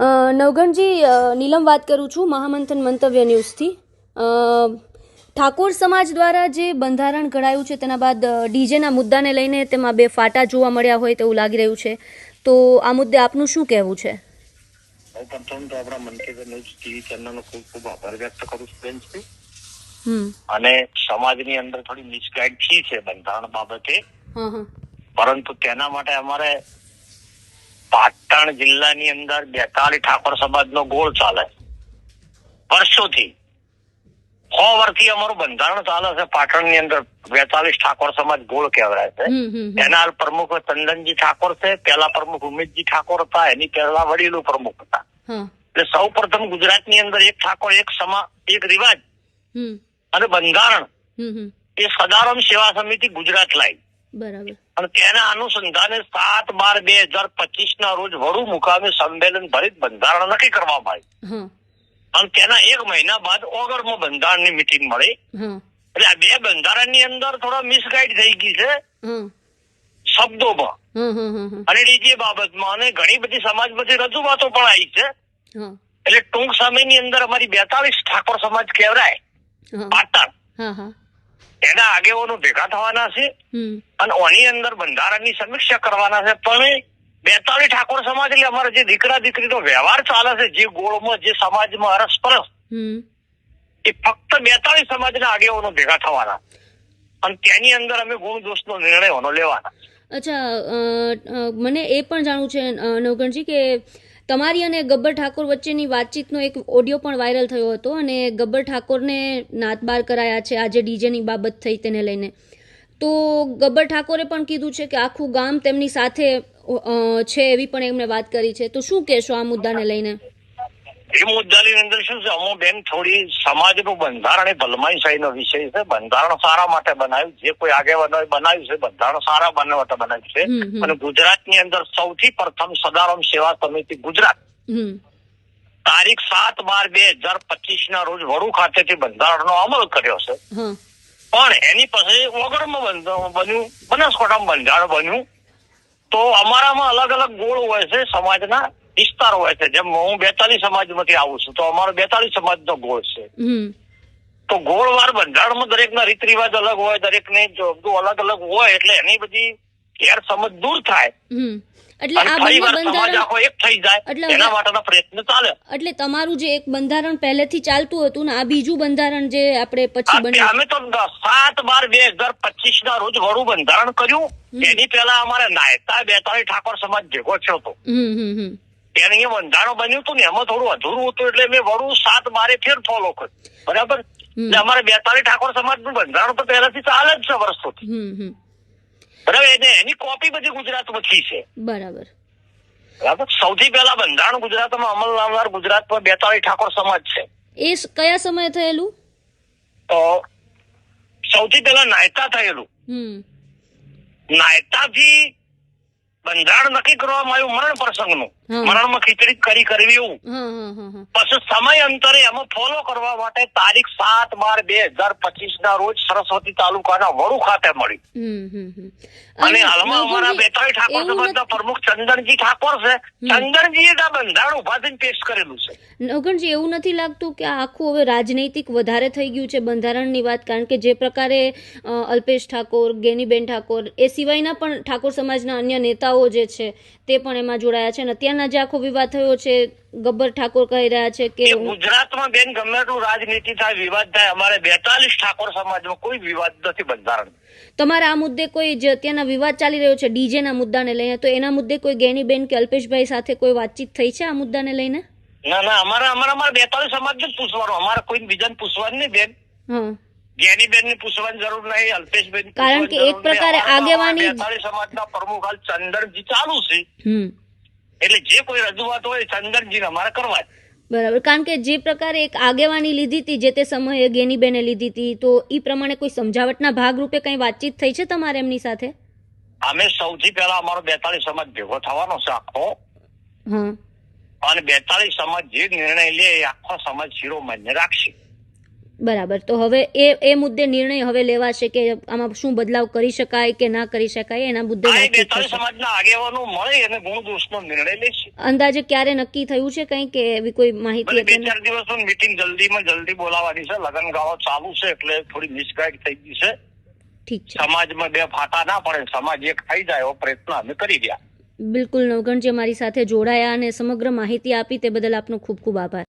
નવગણજી નીલમ વાત કરું છું મહામંથન મંતવ્ય ન્યૂઝથી. ઠાકોર સમાજ દ્વારા જે બંધારણ ઘડાયું છે તેના બાદ ડીજેના મુદ્દાને લઈને તેમાં બે ફાટા જોવા મળ્યા હોય તેવું લાગી રહ્યું છે. તો આ મુદ્દે આપનું શું કહેવું છે? પ્રથમ તો આપણા મન કી ન્યૂઝ ટીવી ચેનલનો ખૂબ ખૂબ આભાર વ્યક્ત કરું છું બેન હમ. અને સમાજની અંદર થોડી મિસગાઈડ થઈ છે બંધારણ બાબતે. હા હા. પરંતુ તેના માટે અમારે પાટણ જિલ્લાની અંદર બેતાળી ઠાકોર સમાજનો ગોળ ચાલે વર્ષોથી સો વર્ષથી અમારું બંધારણ ચાલે છે. પાટણની અંદર બેતાલીસ ઠાકોર સમાજ ગોળ કહેવાય છે. હમ હમ હમ. એના હાલ પ્રમુખ ચંદનજી ઠાકોર છે. પેલા પ્રમુખ ઉમેશજી ઠાકોર હતા. એની પહેલા વડીલો પ્રમુખ હતા. હા. એટલે સૌ પ્રથમ ગુજરાતની અંદર એક ઠાકોર એક સમા એક રિવાજ હમ. અને બંધારણ હમ હમ. એ સદારામ સેવા સમિતિ ગુજરાત લાવી. બરાબર. અને તેના અનુસંધાને સાત બાર બે હજાર પચીસ ના રોજ વડુ મુકામે સંમેલન ભરિત બંધારણ નક્કી કરવામાં આવ્યું. અને તેના એક મહિના બાદ ઓગળમાં બંધારણની મિટિંગ મળી. એટલે આ બે બંધારણની અંદર થોડા મિસગાઈડ થઈ ગઈ છે. શબ્દોમાં. અને બીજી બાબતમાં અને ઘણી બધી સમાજમાંથી રજૂઆતો પણ આવી છે. એટલે ટૂંક સમયની અંદર અમારી બેતાલીસ ઠાકોર સમાજ કહેવાય. હા. પાટણ. એના આગેવાનો ભેગા થવાના છે અને ઓની અંદર બંધારણની સમીક્ષા કરવાના છે. પણ બેતાળી ઠાકોર સમાજ એટલે અમારા જે દીકરા દીકરીનો વ્યવહાર ચાલે છે જે ગોળમાં જે સમાજમાં અરસપરસ હમ. એ ફક્ત બેતાળી સમાજના આગેવાનો ભેગા થવાના. અને તેની અંદર અમે ગુણ દોષનો નિર્ણય લેવાના. અચ્છા મને એ પણ જાણવું છે નવગણજી કે તમારી અને ગબ્બર ઠાકોર વચ્ચેની વાતચીતનો એક ઓડિયો પણ વાયરલ થયો હતો અને ગબ્બર ઠાકોરને નાતબાર કરાયા છે આજે ડીજેની બાબત થઈ તેને લઈને. તો ગબ્બર ઠાકોરે પણ કીધું છે કે આખું ગામ તેમની સાથે છે એવી પણ એમણે વાત કરી છે. તો શું કહેશો આ મુદ્દાને લઈને? એ મુદ્દાની અંદર શું છે? અમો બેન થોડી સમાજનું બંધારણ એ ભલમાઈશાહીનો વિષય છે. બંધારણ સારા માટે બનાવ્યું જે કોઈ આગેવાનોએ બનાવ્યું છે. બંધારણ સારા બનાવવા માટે બનાવ્યું છે. અને ગુજરાતની અંદર સૌથી પ્રથમ સદારામ સેવા સમિતિ ગુજરાત. તારીખ સાત બાર બે હજાર પચીસ ના રોજ વડુ ખાતેથી બંધારણનો અમલ કર્યો છે. પણ એની પાસે ઓગણમાં બન્યું બનાસકાંઠામાં બંધારણ બન્યું. તો અમારામાં અલગ અલગ ગોળ હોય છે સમાજના. વિસ્તાર હોય છે. જેમ હું બેતાલી સમાજમાંથી આવું છું તો અમારો બેતાલી સમાજનો ગોળ છે. તો ગોળવાર બંધારણમાં દરેકના રીત રિવાજ અલગ હોય દરેકને જો બધું અલગ અલગ હોય એટલે એની બધી ગેરસમજ દૂર થાય. એટલે આ ફરી બંને વાર સમાજ બંધારણ એક થઈ જાય. એના હવે- પ્રયત્ન ચાલે. એટલે તમારું જે એક બંધારણ પહેલેથી ચાલતું હતું ને આ બીજું બંધારણ જે આપણે પછી બન્યું. અમે તો સાત બાર બે હજાર પચીસ ના રોજ વડું બંધારણ કર્યું. એની પહેલા અમારે નાયતા બેતાળી ઠાકોર સમાજ ભેગો થયો હતો. હમ હમ હમ. એને અહીંયા બંધારણ બન્યું હતું ને એમાં થોડું અધૂરું હતું એટલે મેં વડું સાત બારે ફેર ફોલો કર્યું બરાબર? એટલે અમારે બેતાળી ઠાકોર સમાજનું બંધારણ તો પહેલાથી ચાલે જ છે વર્ષોથી. બરાબર? એને એની કોપી બધી ગુજરાતમાં થઈ છે. બરાબર. બરાબર? સૌથી પહેલા બંધારણ ગુજરાતમાં અમલ લાવનાર ગુજરાતમાં બેતાળી ઠાકોર સમાજ છે. એ કયા સમયે થયેલું? તો સૌથી પહેલા નાયતા થયેલું. નાયતાથી બંધારણ નક્કી કરવામાં આવ્યું મરણ પ્રસંગનું. મરણમાં ખીચડી કરી કરવી એવું. પછી સમય અંતરે એમાં ફોલો કરવા માટે તારીખ સાત બાર બે હજાર પચીસ ના રોજ સરસ્વતી તાલુકાના વડુ ખાતે મળી. અને હાલમાં અમારા બેતાળી ઠાકોર સમાજના પ્રમુખ ચંદનજી ઠાકોર છે. ચંદનજી એ બંધારણ ઊભા થઈને પેશ કરેલું છે. નથી- એવું નથી લાગતું કે આખું હવે રાજનૈતિક વધારે થઈ ગયું છે બંધારણની વાત કારણ કે જે પ્રકારે અલ્પેશ ઠાકોર ગેનીબેન ઠાકોર એ સિવાયના પણ ઠાકોર સમાજના અન્ય નેતાઓ જે છે તે પણ એમાં જોડાયા છે અને અત્યારના જે આખો વિવાદ થયો છે ગબ્બર ઠાકોર કહી રહ્યા છે કે ગુજરાતમાં બેન ગમે એટલું રાજનીતિ થાય વિવાદ થાય અમારે બેતાલીસ ઠાકોર સમાજમાં કોઈ વિવાદ નથી બંધારણ. તમારા આ મુદ્દે કોઈ જે અત્યારના વિવાદ ચાલી રહ્યો છે ડીજેના મુદ્દાને લઈને તો એના મુદ્દે કોઈ ગેનીબેન કે અલ્પેશભાઈ સાથે કોઈ વાતચીત થઈ છે આ મુદ્દાને લઈને? ના ના અમારે અમારે અમારે બેતાલીસ સમાજ જ પૂછવાનું અમારે કોઈ બીજાને પૂછવાનું નહીં બેન. હા. જ્ઞાની બેનની પૂછવાની જરૂર નહીં અલ્પેશબેન કારણ કે એક પ્રકારે આગેવાની- સમાજના પ્રમુખ હાલ ચંદનજી ચાલુ છે. એટલે જે કોઈ રજૂઆત હોય ચંદનજી અમારે કરવા જ. બરાબર. કારણ કે જે પ્રકારે એક આગેવાની લીધી હતી જે તે સમયે ગેનીબેને લીધી હતી તો એ પ્રમાણે કોઈ સમજાવટના ભાગરૂપે કંઈ વાતચીત થઈ છે તમારે એમની સાથે? અમે સૌથી પહેલા અમારો બેતાળીસ સમાજ ભેગો થવાનો છે આખો. અને બેતાળીસ સમાજ જે નિર્ણય લે એ આખો સમાજ શિરોમાન્ય રાખશે. બરાબર. તો હવે એ એ મુદ્દે નિર્ણય હવે લેવાશે કે આમાં શું બદલાવ કરી શકાય કે ના કરી શકાય એના મુદ્દે સમાજના આગેવાનો મળે અને ગુણ દોષનો નિર્ણય લેશે અંદાજે ક્યારે નક્કી થયું છે કંઈ કે એવી કોઈ માહિતી બે ચાર દિવસની મીટિંગ જલ્દીમાં જલ્દી બોલાવવાની છે. લગન ગાળો ચાલુ છે એટલે થોડી મિસગાઈડ થઈ ગઈ છે. ઠીક છે. સમાજમાં બે ફાટા ના પડે. સમાજ એક થઈ જાય એવો પ્રયત્ન અમે કરી રહ્યા. બિલકુલ નવગણજી અમારી સાથે જોડાયા અને સમગ્ર માહિતી આપી તે બદલ આપનો ખૂબ ખૂબ આભાર.